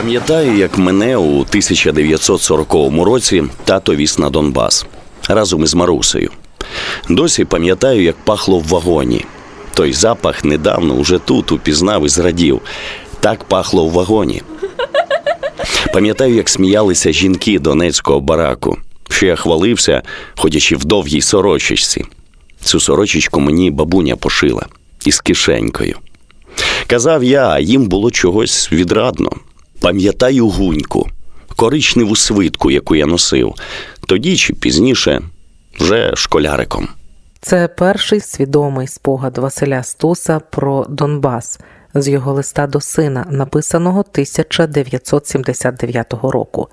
Пам'ятаю, як мене у 1940 році тато віз на Донбас разом із Марусею. Досі пам'ятаю, як пахло в вагоні. Той запах недавно уже тут упізнав і зрадів. Так пахло в вагоні. Пам'ятаю, як сміялися жінки донецького бараку, що я хвалився, ходячи в довгій сорочечці. Цю сорочечку мені бабуня пошила із кишенькою. Казав я, а їм було чогось відрадно. Пам'ятаю гуньку, коричневу свитку, яку я носив, тоді чи пізніше, вже школяриком. Це перший свідомий спогад Василя Стуса про Донбас з його листа до сина, написаного 1979 року,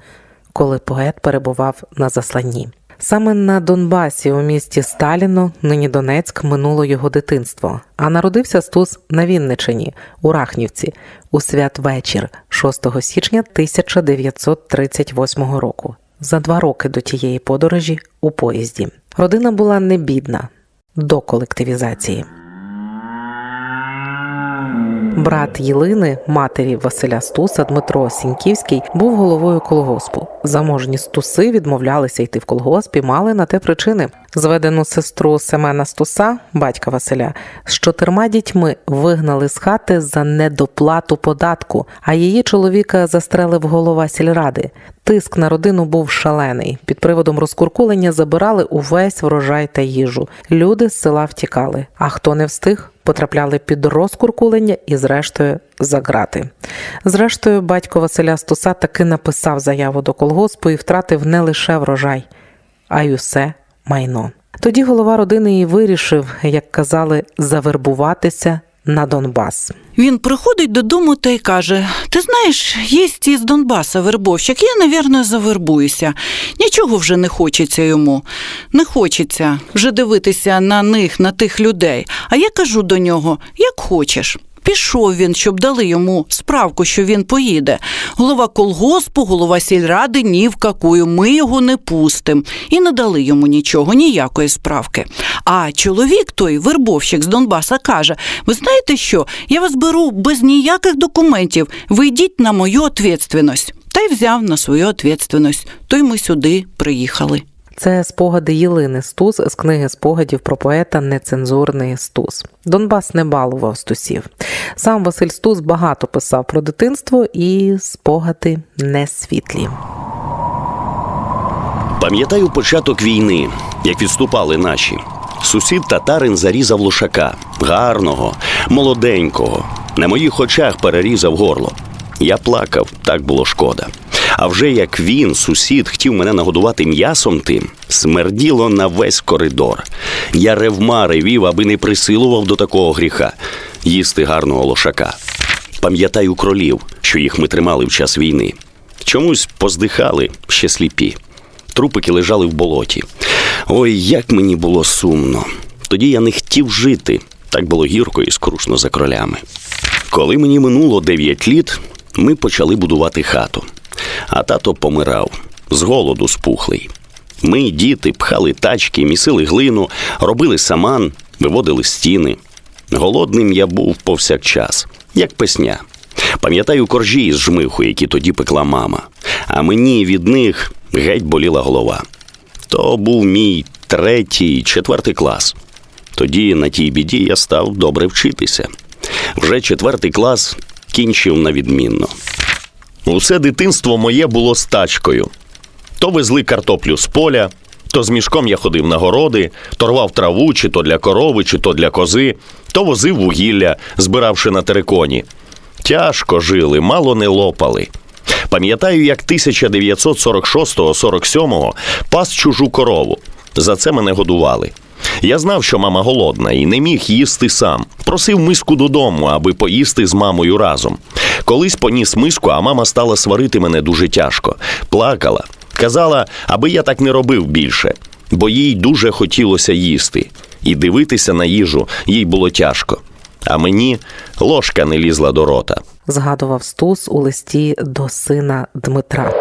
коли поет перебував на засланні. Саме на Донбасі у місті Сталіно, нині Донецьк, минуло його дитинство. А народився Стус на Вінничині, у Рахнівці, у святвечір 6 січня 1938 року. За два роки до тієї подорожі у поїзді. Родина була не бідна до колективізації. Брат Єлини, матері Василя Стуса Дмитро Сіньківський, був головою колгоспу. Заможні стуси відмовлялися йти в колгосп і мали на те причини. Зведену сестру Семена Стуса, батька Василя, з чотирма дітьми вигнали з хати за недоплату податку, а її чоловіка застрелив голова сільради. Тиск на родину був шалений. Під приводом розкуркулення забирали увесь врожай та їжу. Люди з села втікали. А хто не встиг, потрапляли під розкуркулення і, зрештою, за грати. Зрештою, батько Василя Стуса таки написав заяву до колгоспу і втратив не лише врожай, а й усе майно. Тоді голова родини і вирішив, як казали, завербуватися на Донбас. Він приходить додому та й каже: Ти знаєш, є із Донбаса вербовщик, я, навірно, завербуюся. Нічого вже не хочеться йому. Не хочеться вже дивитися на них, на тих людей. А я кажу до нього: як хочеш. Пішов він, щоб дали йому справку, що він поїде. Голова колгоспу, голова сільради ні в какую, ми його не пустим. І не дали йому нічого, ніякої справки. А чоловік той, вербовщик з Донбаса, каже: Ви знаєте що? Я вас беру без ніяких документів. Ви йдіть на мою відповідальність. Та й взяв на свою відповідальність. То й ми сюди приїхали. Це спогади Єлини Стус з книги спогадів про поета Нецензурний Стус. Донбас не балував стусів. Сам Василь Стус багато писав про дитинство і спогади не світлі. Пам'ятаю початок війни, як відступали наші. Сусід татарин зарізав лошака, гарного, молоденького. На моїх очах перерізав горло. Я плакав, так було шкода. А вже як він, сусід, хотів мене нагодувати м'ясом тим, смерділо на весь коридор. Я ревма ревів, аби не присилував до такого гріха їсти гарного лошака. Пам'ятаю кролів, що їх ми тримали в час війни. Чомусь поздихали ще сліпі. Трупики лежали в болоті. Ой, як мені було сумно. Тоді я не хотів жити. Так було гірко і скрушно за кролями. Коли мені минуло 9 літ, ми почали будувати хату. А тато помирав з голоду спухлий. Ми, діти, пхали тачки, місили глину, робили саман, виводили стіни. Голодним я був повсякчас, як песня. Пам'ятаю коржі із жмиху, які тоді пекла мама. А мені від них геть боліла голова. То був мій третій, четвертий клас. Тоді на тій біді я став добре вчитися. Вже четвертий клас кінчив на відмінно. Усе дитинство моє було з тачкою. То везли картоплю з поля, то з мішком я ходив на городи, то рвав траву, чи то для корови, чи то для кози, то возив вугілля, збиравши на териконі. Тяжко жили, мало не лопали. Пам'ятаю, як 1946-47 пас чужу корову. За це мене годували. Я знав, що мама голодна і не міг їсти сам. Просив миску додому, аби поїсти з мамою разом. Колись поніс миску, а мама стала сварити мене дуже тяжко. Плакала. Казала, аби я так не робив більше, бо їй дуже хотілося їсти. І дивитися на їжу їй було тяжко. А мені ложка не лізла до рота. Згадував Стус у листі до сина Дмитра.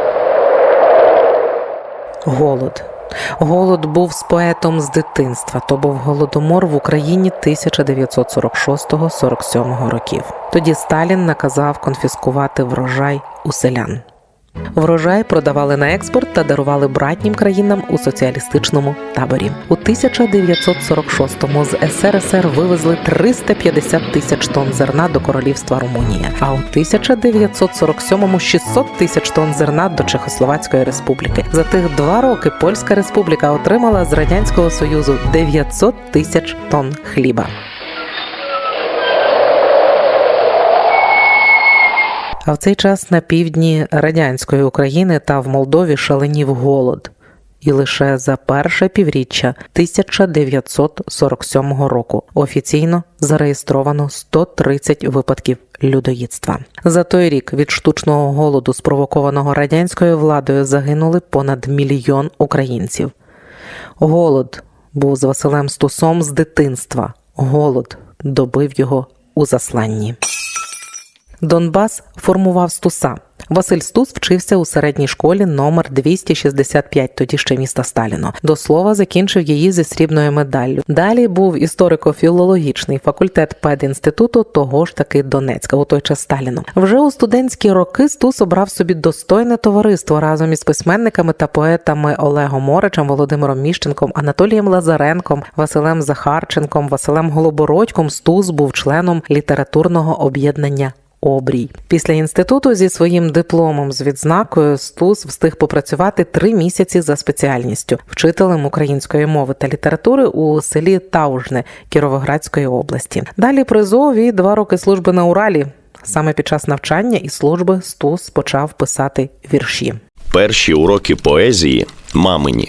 Голод Голод був з поетом з дитинства. То був голодомор в Україні 1946-47 років. Тоді Сталін наказав конфіскувати врожай у селян. Врожай продавали на експорт та дарували братнім країнам у соціалістичному таборі. У 1946-му з СРСР вивезли 350 тисяч тонн зерна до королівства Румунія, а у 1947-му 600 тисяч тонн зерна до Чехословацької республіки. За тих два роки Польська республіка отримала з радянського союзу 900 тисяч тонн хліба. А в цей час на півдні радянської України та в Молдові шаленів голод. І лише за перше півріччя 1947 року офіційно зареєстровано 130 випадків людоїдства. За той рік від штучного голоду, спровокованого радянською владою, загинули понад мільйон українців. Голод був з Василем Стусом з дитинства. Голод добив його у засланні. Донбас формував Стуса. Василь Стус вчився у середній школі номер 265, тоді ще міста Сталіно. До слова, закінчив її зі срібною медаллю. Далі був історико-філологічний факультет педінституту того ж таки Донецька, у той час Сталіно. Вже у студентські роки Стус обрав собі достойне товариство разом із письменниками та поетами Олегом Моричем, Володимиром Міщенком, Анатолієм Лазаренком, Василем Захарченком, Василем Голобородьком. Стус був членом літературного об'єднання Обрій. Після інституту зі своїм дипломом з відзнакою Стус встиг попрацювати три місяці за спеціальністю вчителем української мови та літератури у селі Таужне Кіровоградської області. Далі призов і два роки служби на Уралі. Саме під час навчання і служби Стус почав писати вірші. Перші уроки поезії мамині.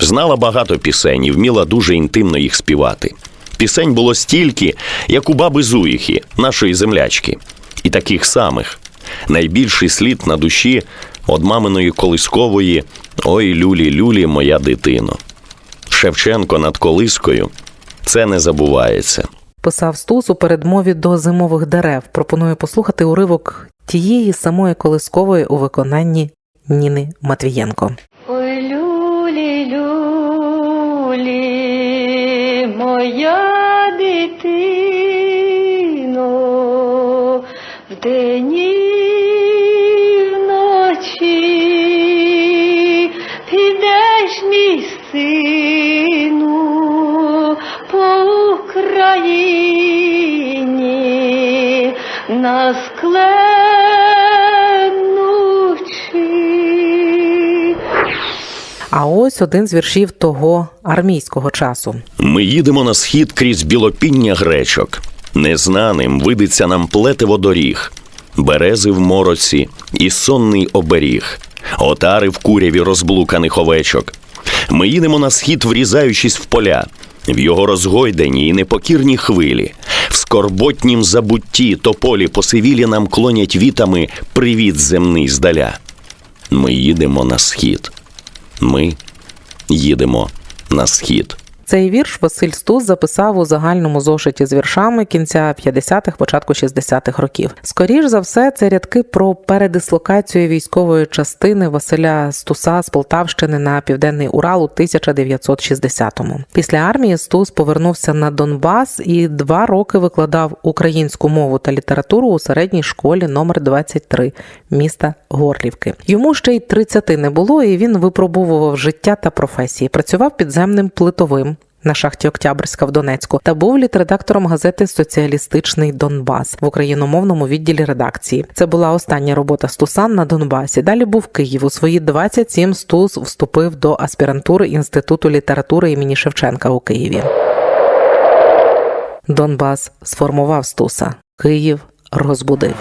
Знала багато пісень і вміла дуже інтимно їх співати. Пісень було стільки, як у баби Зуїхи, нашої землячки, і таких самих. Найбільший слід на душі од маминої колискової Ой, люлі, люлі, моя дитино. Шевченко над колискою це не забувається. Писав Стус у передмові до зимових дерев. Пропоную послухати уривок тієї самої колискової у виконанні Ніни Матвієнко. Ой, люлі, люлі, моя дитино, на скленучи. А ось один з віршів того армійського часу. Ми їдемо на схід крізь білопіння гречок. Незнаним видиться нам плетиво доріг, берези в мороці і сонний оберіг, отари в куряві розблуканих овечок. Ми їдемо на схід, врізаючись в поля, в його розгойдені і непокірні хвилі, скорботнім забутті тополі посивілі нам клонять вітами привіт земний здаля. Ми їдемо на схід. Ми їдемо на схід. Цей вірш Василь Стус записав у загальному зошиті з віршами кінця 50-х, початку 60-х років. Скоріш за все, це рядки про передислокацію військової частини Василя Стуса з Полтавщини на південний Урал у 1960-му. Після армії Стус повернувся на Донбас і два роки викладав українську мову та літературу у середній школі номер 23 міста Горлівки. Йому ще й 30 не було, і він випробовував життя та професії. Працював підземним плитовим. На шахті Октябрьська в Донецьку та був літредактором газети Соціалістичний Донбас в україномовному відділі редакції. Це була остання робота Стусан на Донбасі. Далі був Київ. У свої 27 Стус вступив до аспірантури Інституту літератури імені Шевченка у Києві. Донбас сформував Стуса. Київ розбудив.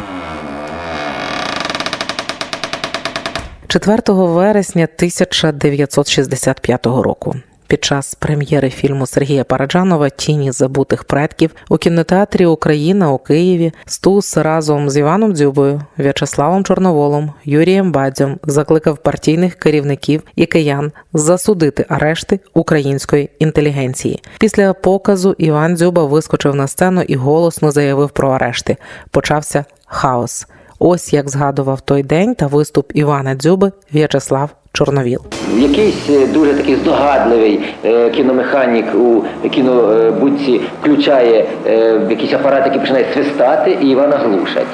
4 вересня 1965 року. Під час прем'єри фільму Сергія Параджанова Тіні забутих предків у кінотеатрі Україна у Києві Стус разом з Іваном Дзюбою, В'ячеславом Чорноволом, Юрієм Бадзем закликав партійних керівників і киян засудити арешти української інтелігенції. Після показу Іван Дзюба вискочив на сцену і голосно заявив про арешти. Почався хаос. Ось як згадував той день та виступ Івана Дзюби В'ячеслав Чорновіл. Якийсь е, дуже такий здогадливий е, кіномеханік у кінобудці включає е, якийсь апарат, який починає свистати, і Івана глушать.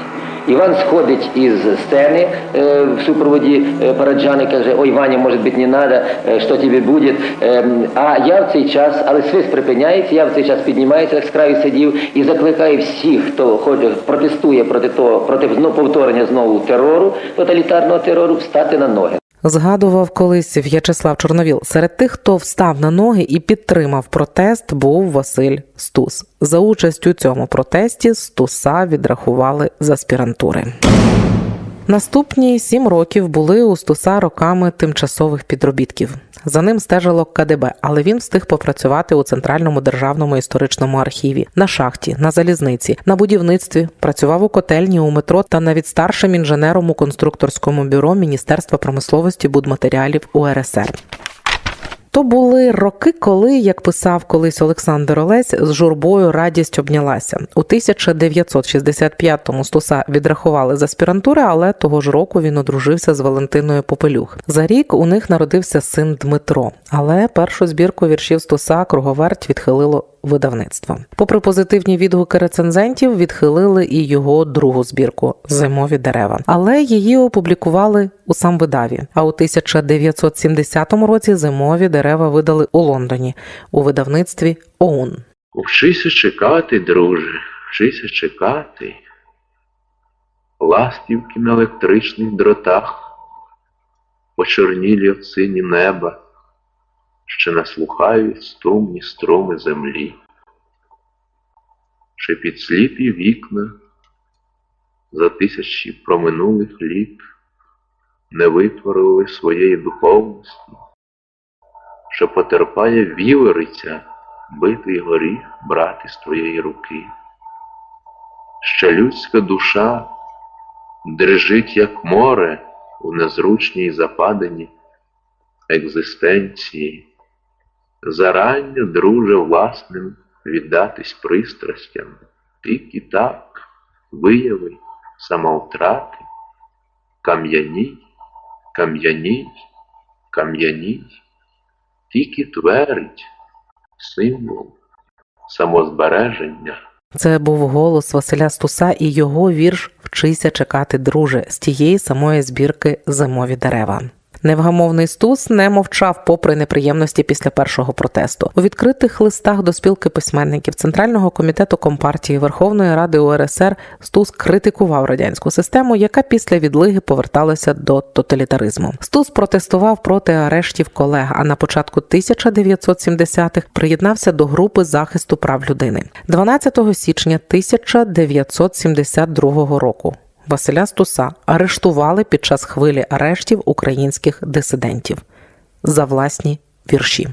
Іван сходить із сцени е, в супроводі е, Параджани, каже, ой, Ваня, може бути, не е, що тобі буде. Е, а я в цей час, але свист припиняється, я в цей час піднімаюся, як з краю сидів, і закликаю всіх, хто хоче, протестує проти того, проти знову повторення знову терору, тоталітарного терору, встати на ноги. Згадував колись В'ячеслав Чорновіл. Серед тих, хто встав на ноги і підтримав протест, був Василь Стус. За участь у цьому протесті Стуса відрахували з аспірантури. Наступні сім років були у Стуса роками тимчасових підробітків. За ним стежило КДБ, але він встиг попрацювати у центральному державному історичному архіві, на шахті, на залізниці, на будівництві, працював у котельні у метро та навіть старшим інженером у конструкторському бюро Міністерства промисловості будматеріалів URSR. То були роки, коли, як писав колись Олександр Олесь, з журбою радість обнялася. У 1965-му Стуса відрахували з аспірантури, але того ж року він одружився з Валентиною Попелюх. За рік у них народився син Дмитро, але першу збірку віршів Стуса круговерть відхилило видавництво. Попри позитивні відгуки рецензентів, відхилили і його другу збірку Зимові дерева, але її опублікували у самвидаві. А у 1970 році зимові дерева видали у Лондоні у видавництві ОУН. Вчися чекати, друже, вчися чекати. Ластівки на електричних дротах, почорнілі от сині неба, що наслухають струмні струми землі, чи під сліпі вікна за тисячі проминулих літ не витворили своєї духовності, що потерпає вівериця битий горіх брати з твоєї руки. Ще людська душа дрижить, як море у незручній западині екзистенції, зарання, друже, власним віддатись пристрастям, тільки так вияви самовтрати, кам'яній, кам'яній, кам'яній, тільки твердь символ самозбереження. Це був голос Василя Стуса і його вірш Вчися чекати, друже з тієї самої збірки Зимові дерева. Невгамовний стус не мовчав попри неприємності після першого протесту. У відкритих листах до спілки письменників Центрального комітету Компартії Верховної Ради УРСР Стус критикував радянську систему, яка після відлиги поверталася до тоталітаризму. Стус протестував проти арештів колег, а на початку 1970-х приєднався до групи захисту прав людини. 12 січня 1972 року. Василя Стуса арештували під час хвилі арештів українських дисидентів за власні вірші.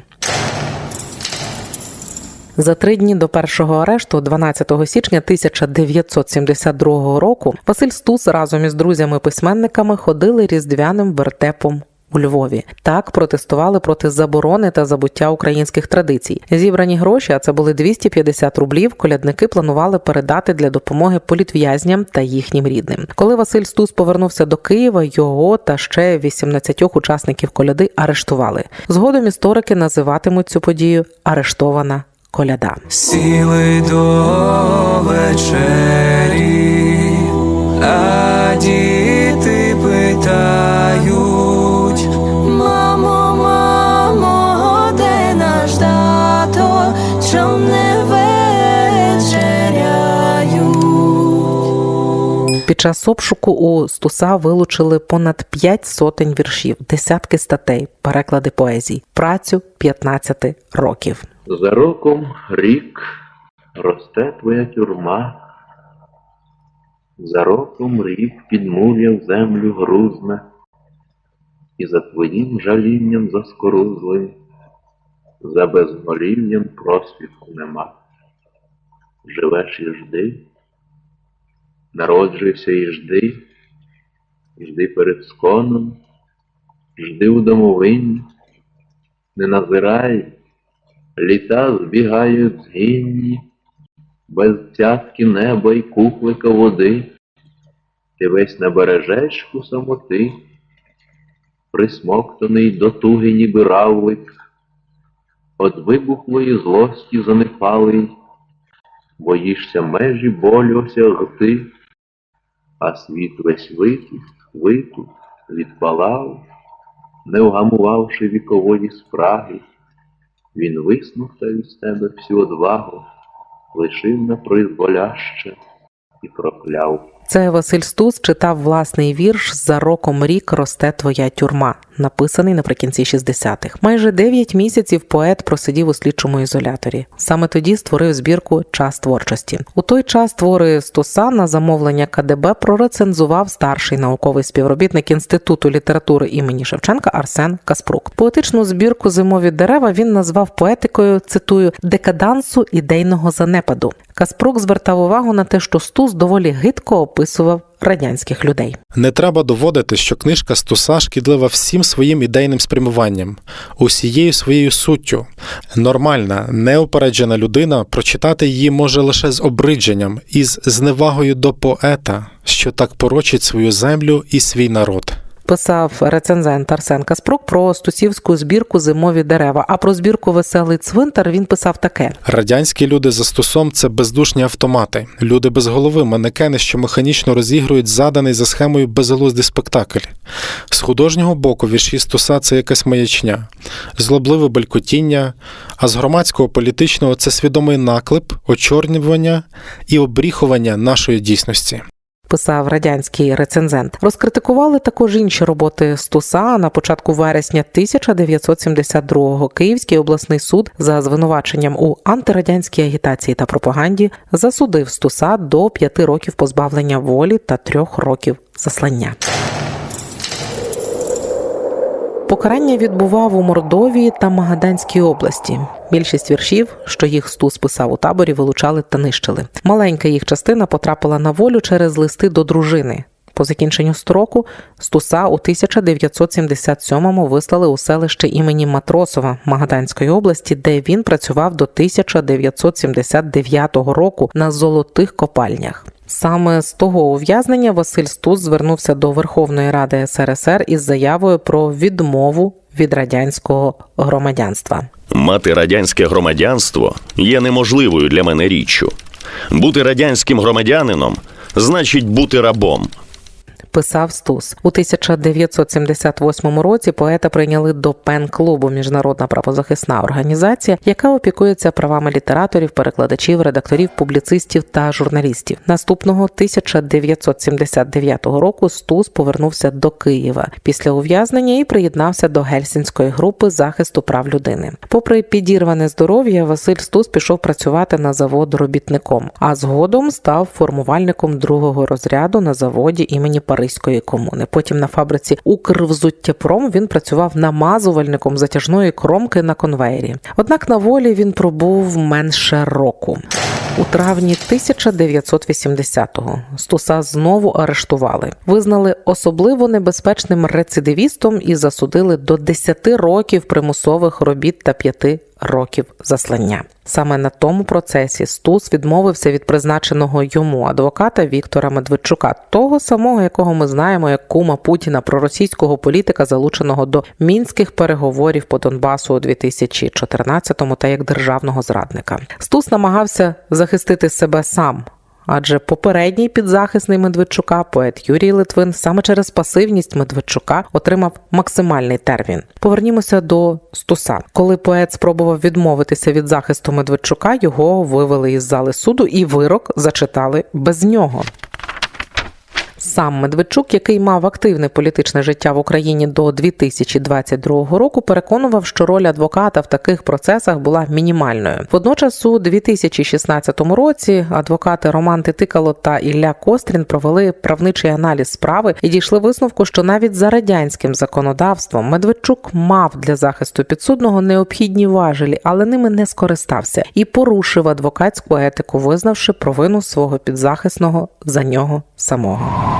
За три дні до першого арешту, 12 січня 1972 року, Василь Стус разом із друзями-письменниками ходили різдвяним вертепом у Львові. Так протестували проти заборони та забуття українських традицій. Зібрані гроші, а це були 250 рублів. Колядники планували передати для допомоги політв'язням та їхнім рідним. Коли Василь Стус повернувся до Києва, його та ще 18 учасників коляди арештували. Згодом історики називатимуть цю подію арештована коляда. Сіли до вечері, а діти питають. Час обшуку у Стуса вилучили понад 5 сотень віршів, десятки статей, переклади поезій, працю 15 років. За роком рік росте твоя тюрма, за роком рік підмур'я землю грузне, і за твоїм жалінням заскорузлим, за безголів'ям просвітку нема. Живеш і жди, народжуйся і жди, жди перед сконом, жди у домовині, не назирай. Літа збігають згінні, без цятки неба й куклика води, ти весь набережечку самоти, присмоктаний до туги ніби равлик, От вибухлої злості занепалий, боїшся межі болю осягти, а світ весь витік, витік, відпалав, не вгамувавши вікової спраги, він виснув та від себе всю одвагу, лишив на призволяще і прокляв. Це Василь Стус читав власний вірш За роком рік росте твоя тюрма, написаний наприкінці 60-х. Майже 9 місяців поет просидів у слідчому ізоляторі. Саме тоді створив збірку Час творчості. У той час твори Стуса на замовлення КДБ прорецензував старший науковий співробітник Інституту літератури імені Шевченка Арсен Каспрук. Поетичну збірку Зимові дерева він назвав поетикою, цитую, декадансу ідейного занепаду. Каспрук звертав увагу на те, що Стус доволі гидко описував радянських людей. Не треба доводити, що книжка Стуса шкідлива всім своїм ідейним спрямуванням, усією своєю суттю. Нормальна, неупереджена людина прочитати її може лише з обридженням і з зневагою до поета, що так порочить свою землю і свій народ. Писав рецензент Арсен Каспрук про стусівську збірку Зимові дерева. А про збірку Веселий цвинтар він писав таке: Радянські люди за стосом це бездушні автомати, люди без голови, манекени, що механічно розігрують заданий за схемою безглуздий спектакль. З художнього боку вірші Стуса це якась маячня, злобливе белькотіння, а з громадського політичного це свідомий наклеп, очорнювання і обріхування нашої дійсності. Писав радянський рецензент. Розкритикували також інші роботи Стуса на початку вересня 1972-го Київський обласний суд за звинуваченням у антирадянській агітації та пропаганді засудив Стуса до п'яти років позбавлення волі та трьох років заслання. Покарання відбував у Мордовії та Магаданській області. Більшість віршів, що їх Стус писав у таборі, вилучали та нищили. Маленька їх частина потрапила на волю через листи до дружини. По закінченню строку Стуса у 1977-му вислали у селище імені Матросова Магаданської області, де він працював до 1979 року на золотих копальнях. Саме з того ув'язнення Василь Стус звернувся до Верховної Ради СРСР із заявою про відмову від радянського громадянства. Мати радянське громадянство є неможливою для мене річчю. Бути радянським громадянином значить бути рабом. Писав Стус. У 1978 році поета прийняли до пен-клубу Міжнародна правозахисна організація, яка опікується правами літераторів, перекладачів, редакторів, публіцистів та журналістів. Наступного 1979 року Стус повернувся до Києва після ув'язнення і приєднався до гельсінської групи захисту прав людини. Попри підірване здоров'я, Василь Стус пішов працювати на завод робітником, а згодом став формувальником другого розряду на заводі імені Паризької комуни. Потім на фабриці Укрвзуттєпром він працював намазувальником затяжної кромки на конвеєрі. Однак на волі він пробув менше року. У травні 1980-го Стуса знову арештували, визнали особливо небезпечним рецидивістом і засудили до 10 років примусових робіт та 5 років заслання. Саме на тому процесі Стус відмовився від призначеного йому адвоката Віктора Медведчука, того самого, якого ми знаємо як кума Путіна, проросійського політика, залученого до мінських переговорів по Донбасу у 2014-му та як державного зрадника. Стус намагався захистити себе сам. Адже попередній підзахисний Медведчука, поет Юрій Литвин, саме через пасивність Медведчука отримав максимальний термін. Повернімося до Стуса. Коли поет спробував відмовитися від захисту Медведчука, його вивели із зали суду і вирок зачитали без нього. Сам Медведчук, який мав активне політичне життя в Україні до 2022 року, переконував, що роль адвоката в таких процесах була мінімальною. Водночас, у 2016 році адвокати Роман Титикало та Ілля Кострін провели правничий аналіз справи і дійшли висновку, що навіть за радянським законодавством Медведчук мав для захисту підсудного необхідні важелі, але ними не скористався і порушив адвокатську етику, визнавши провину свого підзахисного за нього самого.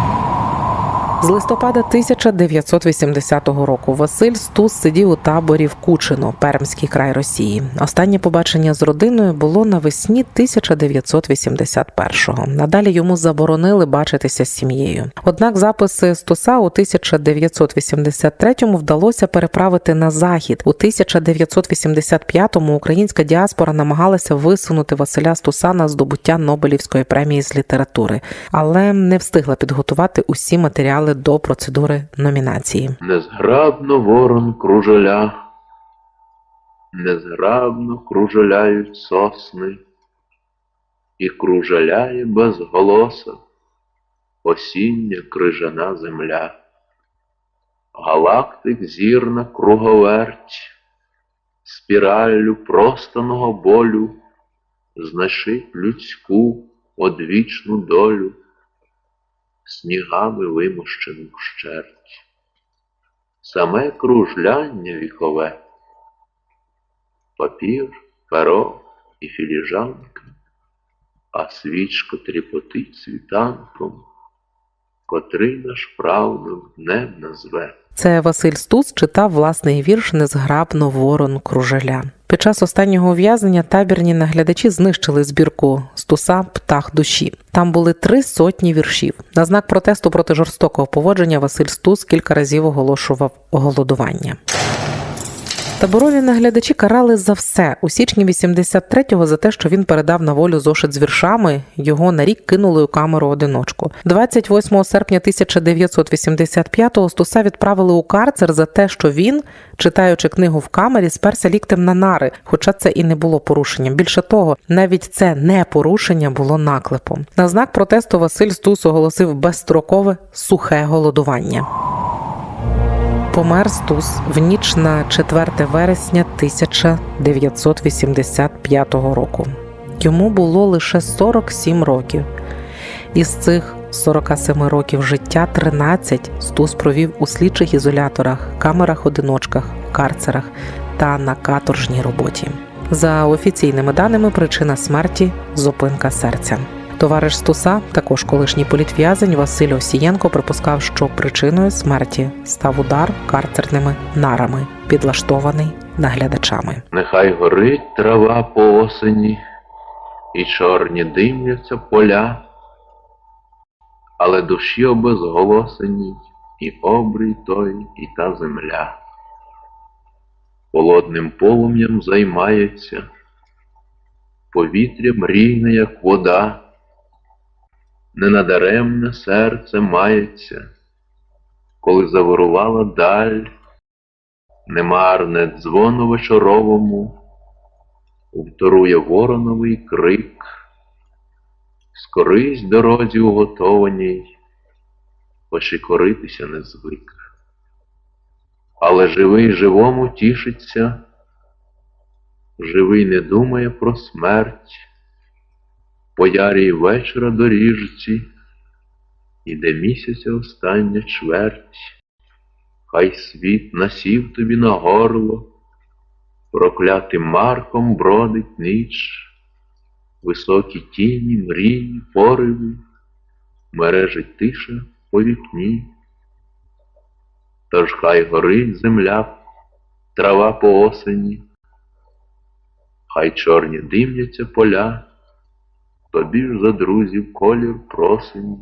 З листопада 1980 року Василь Стус сидів у таборі в Кучино, Пермський край Росії. Останнє побачення з родиною було навесні 1981-го. Надалі йому заборонили бачитися з сім'єю. Однак записи Стуса у 1983-му вдалося переправити на захід. У 1985-му українська діаспора намагалася висунути Василя Стуса на здобуття Нобелівської премії з літератури, але не встигла підготувати усі матеріали до процедури номінації. Незграбно ворон кружеля, незграбно кружеляють сосни, і кружеляє безголоса осіння крижана земля. Галактик зірна круговерть, спіраллю простаного болю знашить людську одвічну долю, снігами вимощену вщерть. Саме кружляння вікове, папір, перо і філіжанка, а свічка тріпотить світанком, котрий наш правнук днем назве. Це Василь Стус читав власний вірш Незграбно ворон кружеля. Під час останнього ув'язнення табірні наглядачі знищили збірку Стуса Птах душі. Там були три сотні віршів. На знак протесту проти жорстокого поводження Василь Стус кілька разів оголошував голодування. Таборові наглядачі карали за все у січні 83-го за те, що він передав на волю зошит з віршами. Його на рік кинули у камеру одиночку. 28 серпня 1985-го Стуса відправили у карцер за те, що він, читаючи книгу в камері, сперся ліктем на нари, хоча це і не було порушенням. Більше того, навіть це не порушення було наклепом. На знак протесту Василь Стус оголосив безстрокове сухе голодування. Помер Стус в ніч на 4 вересня 1985 року. Йому було лише 47 років. Із цих 47 років життя 13 Стус провів у слідчих ізоляторах, камерах-одиночках, карцерах та на каторжній роботі. За офіційними даними, причина смерті зупинка серця. Товариш Стуса, також колишній політв'язень Василь Осієнко, припускав, що причиною смерті став удар карцерними нарами, підлаштований наглядачами. Нехай горить трава по осені, і чорні димляться поля, але душі обезголосені, і обрій той, і та земля. Холодним полум'ям займається, повітря мрійне, як вода, ненадаремне серце мається, коли завирувала даль, немарне дзвону вечоровому, вторує вороновий крик, скорись дорозі уготованій, хоч і коритися не звик. Але живий живому тішиться, живий не думає про смерть, по ярій вечора доріжці, іде місяця остання чверть. Хай світ насів тобі на горло, проклятим марком бродить ніч, високі тіні, мрії, пориви, мережить тиша по вікні. Тож хай горить земля, трава по осені, хай чорні димляться поля, тобі ж за друзів колір просені,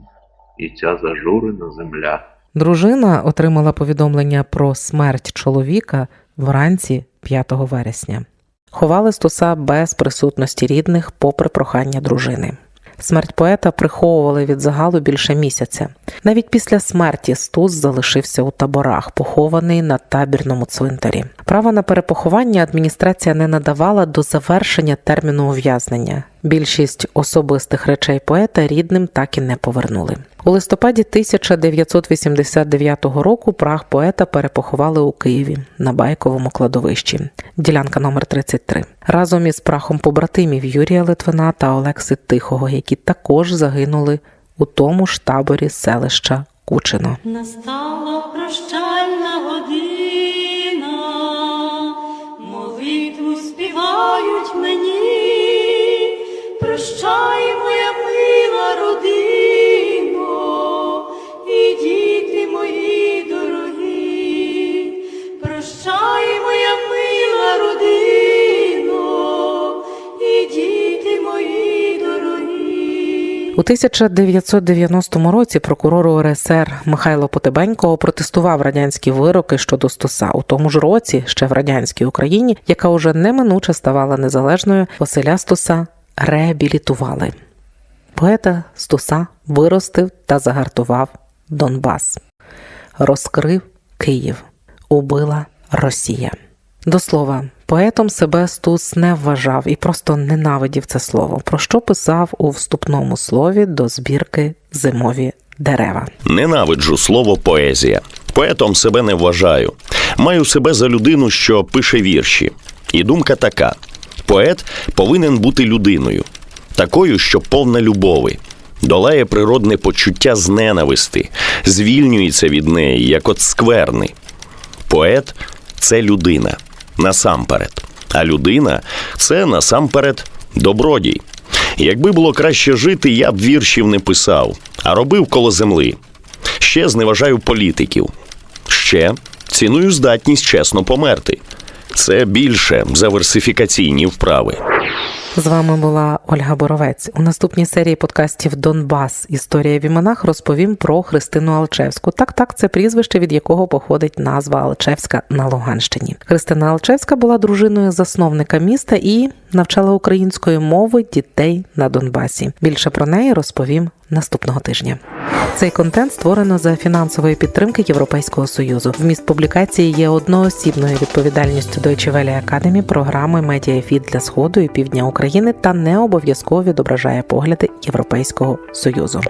і ця зажурена земля. Дружина отримала повідомлення про смерть чоловіка вранці 5 вересня. Ховали Стуса без присутності рідних, попри прохання дружини. Смерть поета приховували від загалу більше місяця. Навіть після смерті Стус залишився у таборах, похований на табірному цвинтарі. Право на перепоховання адміністрація не надавала до завершення терміну ув'язнення. Більшість особистих речей поета рідним так і не повернули. У листопаді 1989 року прах поета перепоховали у Києві на байковому кладовищі, ділянка номер 33, разом із прахом побратимів Юрія Литвина та Олекси Тихого, які також загинули у тому ж таборі селища Кучино. Настала прощальна година, молитву співають мені, прощай, моя мила родино, і діти мої дорогі, прощай, моя мила родино, і діти мої дорогі. У 1990 році прокурор УРСР Михайло Потебенько протестував радянські вироки щодо Стоса у тому ж році, ще в радянській Україні, яка уже неминуче ставала незалежною Василя Стоса реабілітували. Поета Стуса виростив та загартував Донбас, розкрив Київ, убила Росія. До слова, поетом себе Стус не вважав і просто ненавидів це слово, про що писав у вступному слові до збірки Зимові дерева. Ненавиджу слово поезія. Поетом себе не вважаю. Маю себе за людину, що пише вірші. І думка така: поет повинен бути людиною, такою, що повна любови, долає природне почуття з ненависти, звільнюється від неї, як от скверни. Поет це людина насамперед. А людина це насамперед добродій. Якби було краще жити, я б віршів не писав, а робив коло земли. Ще зневажаю політиків. Ще ціную здатність чесно померти. Це більше за версифікаційні вправи. З вами була Ольга Боровець. У наступній серії подкастів Донбас. Історія в іменах розповім про Христину Алчевську. Так, так, це прізвище, від якого походить назва Алчевська на Луганщині. Христина Алчевська була дружиною засновника міста і навчала української мови дітей на Донбасі. Більше про неї розповім наступного тижня. Цей контент створено за фінансової підтримки Європейського союзу. Вміст публікації є одноосібною відповідальністю Deutsche Welle Academy програми Медіафіт для сходу і півдня України та не обов'язково відображає погляди Європейського союзу.